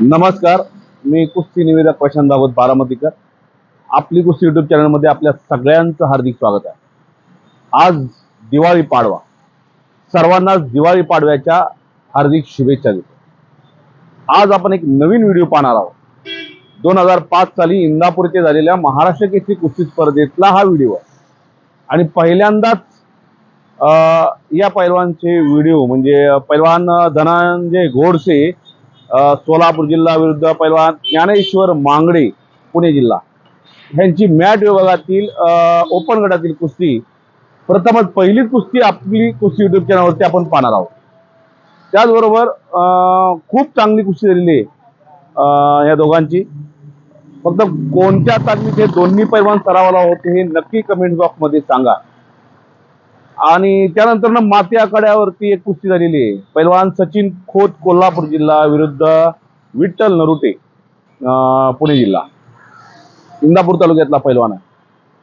नमस्कार मी कुस्ती निवेदक प्रशांत भागवत बारामतीकर. आपली कुस्ती युट्यूब चॅनलमध्ये आपल्या सगळ्यांचं हार्दिक स्वागत आहे. आज दिवाळी पाडवा. सर्वांनाच दिवाळी पाडव्याच्या हार्दिक शुभेच्छा देतो. आज आपण एक नवीन व्हिडिओ पाहणार आहोत. दोन हजार पाच साली इंदापूर येथे झालेल्या महाराष्ट्र केसरी कुस्ती स्पर्धेतला हा व्हिडिओ आहे. आणि पहिल्यांदाच या पैलवानचे व्हिडिओ म्हणजे पैलवान धनंजय घोडसे सोलापूर जिल्हा विरुद्ध पैलवान ज्ञानेश्वर मांगडे पुणे जिल्हा. ह्यांची मॅट विभागातील ओपन गटातील कुस्ती प्रथमच पहिलीच कुस्ती आपली कुस्ती युट्यूब चॅनलवरती आपण पाहणार आहोत. त्याचबरोबर खूप चांगली कुस्ती झालेली आहे या दोघांची. फक्त कोणत्या ताकदीत हे दोन्ही पैलवान सरावाला होते हे नक्की कमेंट बॉक्समध्ये सांगा. आणि त्यानंतर ना माती आखाड्यावरती एक कुस्ती झालेली आहे. पैलवान सचिन खोत कोल्हापूर जिल्हा विरुद्ध विठ्ठल नरुटे पुणे जिल्हा. इंदापूर तालुक्यातला पैलवान आहे.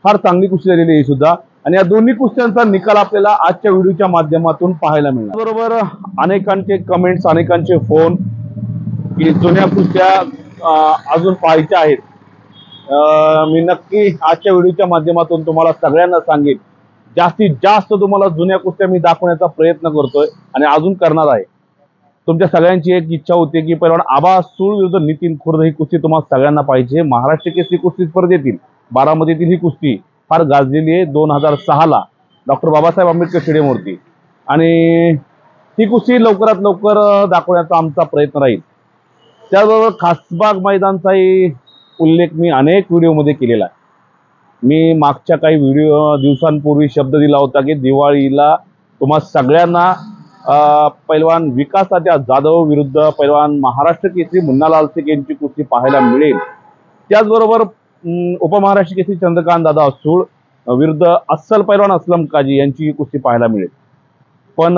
फार चांगली कुस्ती झालेली आहे सुद्धा. आणि या दोन्ही कुस्त्यांचा निकाल आपल्याला आजच्या व्हिडिओच्या माध्यमातून पाहायला मिळणार. बरोबर अनेकांचे कमेंट्स अनेकांचे फोन की जुन्या कुस्त्या अजून पाहायच्या आहेत. अं, मी नक्की आजच्या व्हिडिओच्या माध्यमातून तुम्हाला सगळ्यांना सांगेन. जास्तीत जास्त तुम्हाला जुन्या कुस्त्या मी दाखवण्याचा प्रयत्न करतोय आणि अजून करणार आहे. तुमच्या सगळ्यांची एक इच्छा होती की पहिलवान आबा सूळ विरुद्ध नितीन खुर्द ही कुस्ती तुम्हाला सगळ्यांना पाहिजे. महाराष्ट्र केसरी कुस्ती स्पर्धेतील बारामतीतील ही कुस्ती फार गाजलेली आहे. दोन हजार सहाला डॉक्टर बाबासाहेब आंबेडकर स्टेडियमवरती. आणि ही कुस्ती लवकरात लवकर दाखवण्याचा आमचा प्रयत्न राहील. त्याचबरोबर खासबाग मैदानचाही उल्लेख मी अनेक व्हिडिओमध्ये केलेला आहे. मी मागच्या काही व्हिडिओ दिवसांपूर्वी शब्द दिला होता की दिवाळीला तुम्हा सगळ्यांना अं, पैलवान विकासाच्या जाधव विरुद्ध पैलवान महाराष्ट्र केसरी मुन्ना सिंग यांची कुस्ती पाहायला मिळेल. त्याचबरोबर उपमहाराष्ट्र केसरी चंद्रकांत दादा असूळ विरुद्ध अस्सल पैलवान असलम काजी यांची कुस्ती पाहायला मिळेल. पण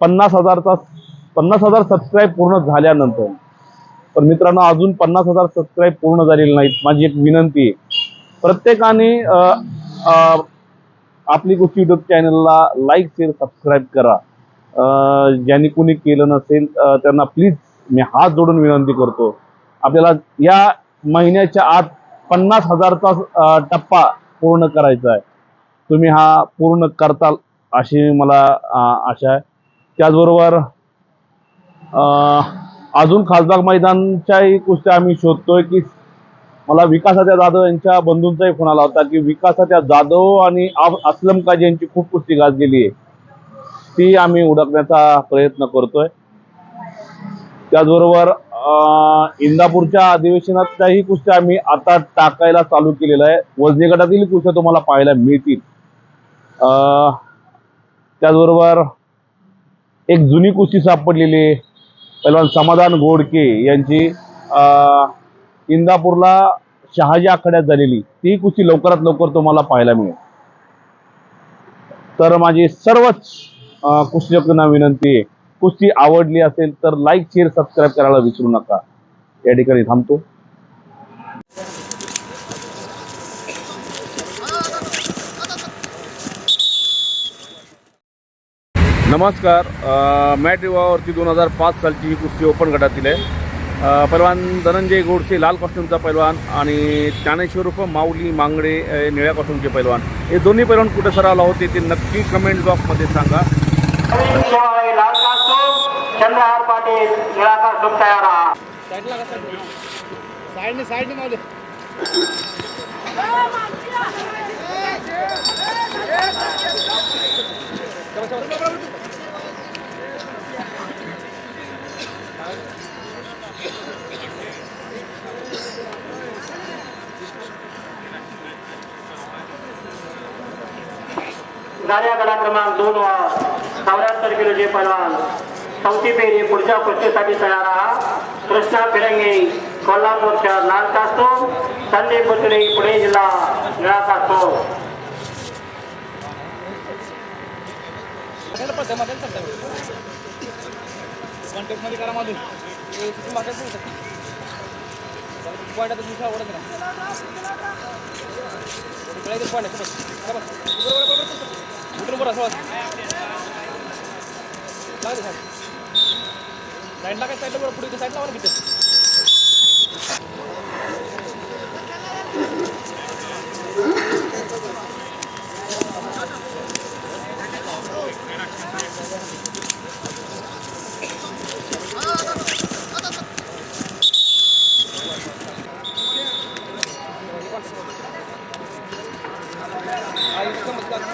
पन्नास हजारचा पन्नास हजार सबस्क्राईब पूर्ण झाल्यानंतर पण मित्रांनो अजून पन्नास हजार सबस्क्राईब पूर्ण झालेले नाहीत. माझी एक विनंती आहे प्रत्येकाने आपली गोष्टी युट्यूब चॅनलला लाईक शेअर सबस्क्राईब करा. ज्यांनी कोणी केलं नसेल त्यांना प्लीज मी हात जोडून विनंती करतो. आपल्याला या महिन्याच्या आत पन्नास हजारचा टप्पा पूर्ण करायचा आहे. तुम्ही हा पूर्ण करताल अशी मला आशा आहे. त्याचबरोबर अजून खासबाग मैदानच्याही गोष्टी आम्ही शोधतोय की मला विकासाच्या जाधव यांच्या बंधूंचाही फोन आला होता की विकासाच्या जाधव आणि असलम काजी यांची खूप कुस्ती गाज गेली आहे. ती आम्ही उडकण्याचा प्रयत्न करतोय. त्याचबरोबर अं, इंदापूरच्या अधिवेशनातल्याही कुस्त्या आम्ही आता टाकायला चालू केलेलं आहे. वजनी गटातील कुस्त्या तुम्हाला पाहायला मिळतील. अं, त्याचबरोबर एक जुनी कुस्ती सापडलेली आहे. पहिलवान समाधान गोडके यांची अं, इंदापूरला शहाजी आखाड्यात झालेली ती कुस्ती लवकरात लवकर तुम्हाला पाहायला मिळेल. तर माझी सर्वच कुस्तीजकांना विनंती आहे कुस्ती आवडली असेल तर लाईक शेअर सबस्क्राईब करायला विसरू नका. या ठिकाणी थांबतो. नमस्कार मॅट रिवावरती दोन हजार पाच सालची ही कुस्ती ओपन गटातील आहे. पैलवान धनंजय गोडसे लाल कॉस्ट्युमचा पैलवान आणि ज्ञानेश्वर उर्फ माऊली मांगडे निळ्या कॉस्ट्युमचे पैलवान हे दोन्ही पैलवान कुठे सरावला होते ते नक्की कमेंट बॉक्समध्ये सांगा शिवाय लाल कास्टूम चंद्रहार पाटील निळा कास्टूम तयार राहा साईडने साईडने मावले साऱ्या गडा क्रमांक दोन वर चौऱ्याहत्तर किलोचे पैलवान चौथी फेरी पुढच्या कुस्तीसाठी तयार आहात. कृष्णा फिरंगे कोल्हापूरच्या लाल कास्टूम संदीप बुतडे पुणे जिल्हा निळा मध्ये करा माझं पॉईंट दुसरा ओढत राहा. पॉईंट बरोबर बरं असं लागते साहेब. साईडला काय साईडला बरं पुढे साईडला बरं किती बरोबर आहे टाईट राहा टाईट राहा नीट राहा टाईट राहा टाईट राहा ए.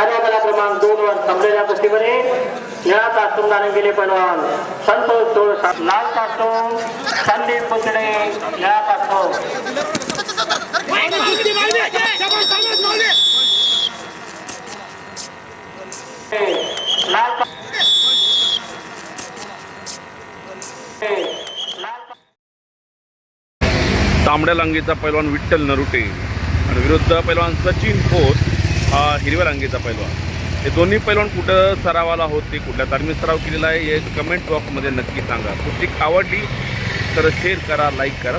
टाईट क्रमांक दोन वर संपलेल्या कुस्तीमध्ये निळा कास्तूम धारण केले पैलवान संतोष तोळ लाल कास्तूम संदीप पुतळे निळा कास्तूम लाल तांबड्या लांगेचा पैलवान विठ्ठल नरुटे आणि विरुद्ध पैलवान सचिन खोत हा हिरव्या रंगीचा पैलवान. हे दोन्ही पैलवान कुठं सरावाला होते कुठल्या धार्मिक सराव केलेला आहे हे कमेंट बॉक्समध्ये नक्की सांगा. कुस्ती आवडली तर शेअर करा लाईक करा.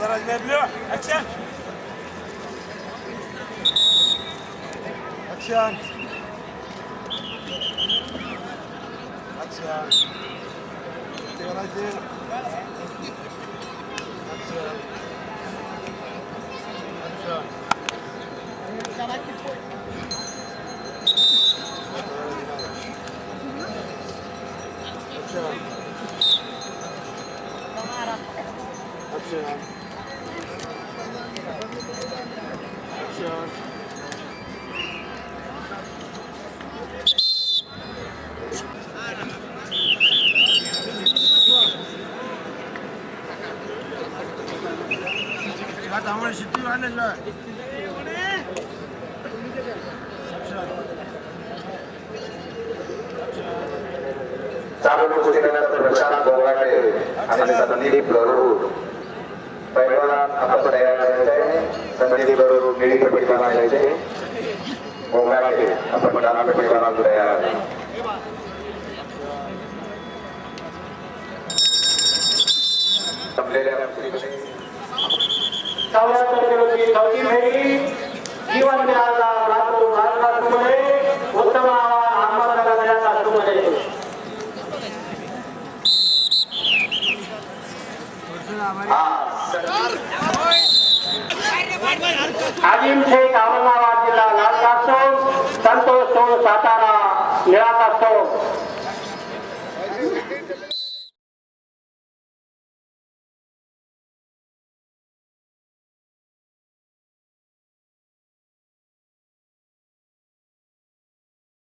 गाण्या क्रमांक दोन वर संपलेल्या कुस्तीमध्ये विशाल बलकवडे नाशिक नाशिकचे मोठ्या पैलवान बाईक जवळ आम्हाला सुद्धा ऑफिसमध्ये बघा चालू कुस्तीनंतर प्रशांत बोगाटे आणि संदीप गरुड पैलवान आपण तयार करायचं आहे संदीप गरुड निळी पट्टी बांधायचे बोगाटे आपण डाना पट्टी बांधून तयार आहे संपलेल्या कुस्तीमध्ये चौऱ्याहत्तर किलोची चौथी फेरी जीवन मिळाला लातूर लाल कास्तूमध्ये उत्तम आव्हान अहमदनगर या कास्तूमध्ये हा आजिम शेख औरंगाबाद जिल्हा लाल कास्तूम संतोष सोळ सातारा निळा कास्तूम